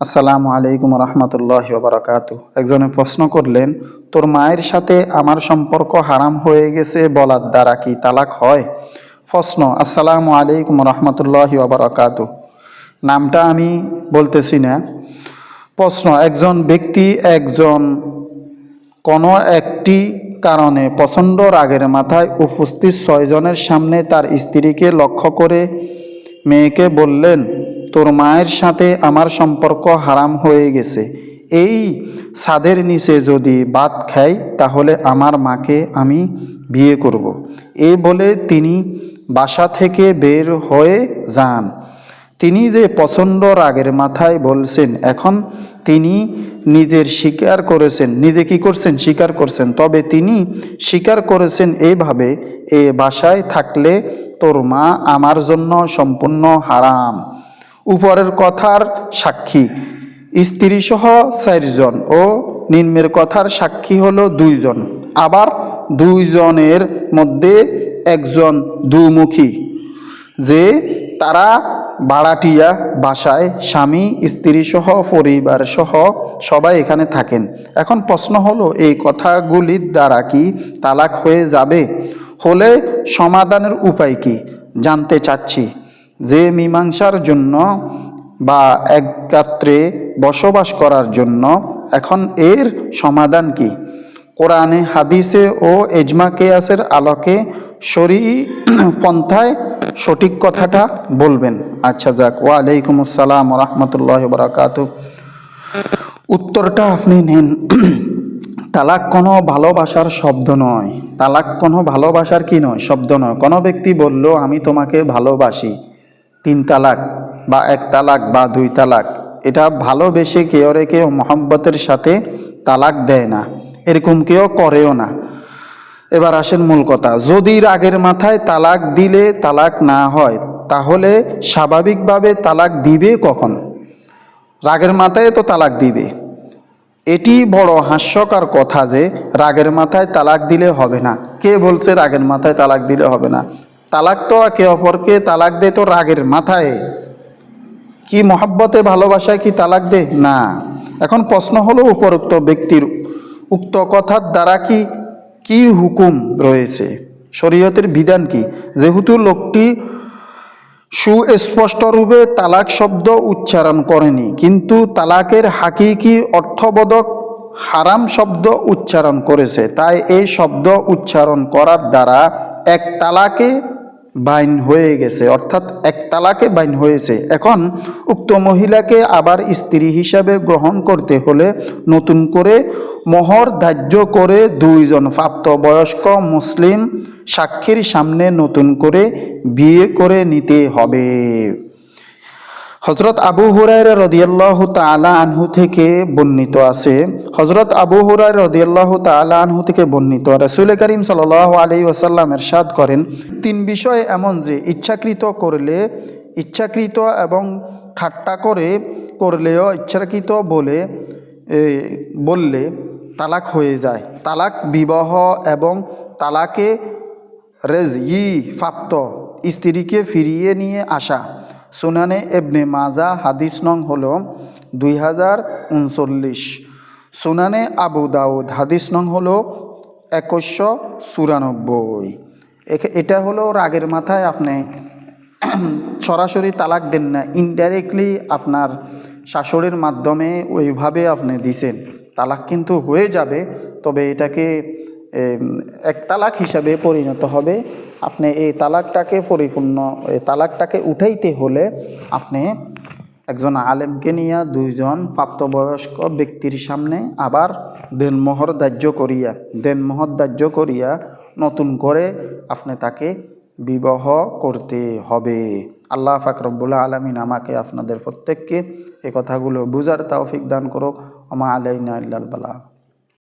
আসসালামু আলাইকুম রহমতুল্লাহ বারাকাতু একজনে প্রশ্ন করলেন, তোর মায়ের সাথে আমার সম্পর্ক হারাম হয়ে গেছে বলার দ্বারা কি তালাক হয়? প্রশ্ন, আসসালামু আলাইকুম রহমতুল্লাহ বারাকাতু নামটা আমি বলতেছি না। প্রশ্ন, একজন ব্যক্তি একজন কোনো একটি কারণে প্রচণ্ড রাগের মাথায় উপস্থিত ছয়জনের সামনে তার স্ত্রীকে লক্ষ্য করে মেয়েকে বললেন তোর মায়ের সাথে আমার সম্পর্ক হারাম হয়ে গেছে। এই ছাদের নিচে যদি ভাত খাই, তাহলে আমার মাকে আমি বিয়ে করব। এ বলে তিনি বাসা থেকে বের হয়ে যান। তিনি যে প্রচণ্ড রাগের মাথায় বলছেন, এখন তিনি নিজের স্বীকার করেছেন। নিজে কি করছেন? স্বীকার করছেন। তবে তিনি স্বীকার করেছেন এইভাবে, এ বাসায় থাকলে তোর মা আমার জন্য সম্পূর্ণ হারাম। উপরের কথার সাক্ষী। স্ত্রী সহ চারজন ও নিম্নের কথার সাক্ষী হলো দুইজন। আবার দুইজনের মধ্যে একজন দুমুখী, যে তারা বাড়াটিয়া বাসায় স্বামী, স্ত্রী সহ, পরিবার সহ সবাই এখানে থাকেন। এখন প্রশ্ন হলো, এই কথাগুলির দ্বারা কি তালাক হয়ে যাবে? হলে সমাধানের উপায় কি? জানতে চাচ্ছি। যে মীমাংসার জন্য বা একত্রে বসবাস করার জন্য, এখন এর সমাধান কি? কোরআনে, হাদিসে ও এজমা কেয়াসের আলোকে শরী পন্থায় সঠিক কথাটা বলবেন। আচ্ছা যাক, ওয়ালাইকুম আসসালাম রহমতুল্লাহ বরাকাত উত্তরটা আপনি নেন। তালাক কোনো ভালোবাসার শব্দ নয়। তালাক কোনো ভালোবাসার কি নয়? শব্দ নয়। কোনো ব্যক্তি বলল, আমি তোমাকে ভালোবাসি। তিন তালাক বা এক তালাক বা দুই তালাক। এটা ভালোবেসে কেউ রে কেউ মহব্বতের সাথে তালাক দেয় না, এরকম কেউ করেও না। এবার আসেন মূল কথা, যদি রাগের মাথায় তালাক দিলে তালাক না হয়, তাহলে স্বাভাবিকভাবে তালাক দিবে কখন? রাগের মাথায় তো তালাক দিবে। এটি বড় হাস্যকর কথা যে, রাগের মাথায় তালাক দিলে হবে না। কে বলছে রাগের মাথায় তালাক দিলে হবে না? তালাক তো একে অপরকে তালাক দে তো রাগের মাথায়। কি মহাব্বতে ভালোবাসায় কি তালাক দে না। এখন প্রশ্ন হলো উপরোক্ত ব্যক্তির উক্ত কথার দ্বারা কি কি হুকুম রয়েছে? শরীয়তের বিধান কি? যেহেতু লোকটি সুস্পষ্ট রূপে তালাক শব্দ উচ্চারণ করেনি, কিন্তু তালাকের হাকিকি অর্থবোধক হারাম শব্দ উচ্চারণ করেছে, তাই এই শব্দ উচ্চারণ করার দ্বারা এক তালাকে বাইন হয়ে গেছে, অর্থাৎ এক তালাকে বাইন হয়েছে। এখন উক্ত মহিলাকে আবার স্ত্রী হিসাবে গ্রহণ করতে হলে নতুন করে মোহর ধার্য করে দুইজন প্রাপ্তবয়স্ক মুসলিম সাক্ষীর সামনে নতুন করে বিয়ে করে নিতে হবে। হজরত আবু হুরাইর রদিয়াল্লাহ তালা আনহু থেকে বর্ণিত আছে। হজরত আবু হুরাই রদিয়াল্লাহ তালা আনহু থেকে বর্ণিত। রসুল করিম সাল আলি ওসাল্লাম এরশাদ করেন, তিন বিষয় এমন যে, ইচ্ছাকৃত করলে ইচ্ছাকৃত এবং ঠাট্টা করে করলেও ইচ্ছাকৃত বলে বললে তালাক হয়ে যায়। তালাক বিবাহ এবং তালাকে রেজ ই প্রাপ্ত স্ত্রীকে ফিরিয়ে নিয়ে আসা। সুনানে এবনে মাজা হাদিস নং হল দুই হাজার উনচল্লিশ। সুনানে আবু দাউদ হাদিস নং হল একুশশো চুরানব্বই। এটা হলো রাগের মাথায় আপনি সরাসরি তালাক দেন না ইনডাইরেক্টলি আপনার শাশুড়ির মাধ্যমে ওইভাবে আপনি দিছেন। তালাক কিন্তু হয়ে যাবে, তবে এটাকে এক তালাক হিসাবে পরিণত হবে। আপনি এই তালাকটাকে পরিপূর্ণ, এই তালাকটাকে উঠাইতে হলে আপনি একজন আলেমকে নিয়ে দুইজন প্রাপ্তবয়স্ক ব্যক্তির সামনে আবার দেনমোহর দাহ্য করিয়া, দেনমোহর দাহ্য করিয়া নতুন করে আপনি তাকে বিবাহ করতে হবে। আল্লাহ ফাকরবুল্লাহ আলমিন আমাকে আপনাদের প্রত্যেককে এই কথাগুলো বুঝার তৌফিক দান করুক। আমা আলাইনা ইল্লাল বালা।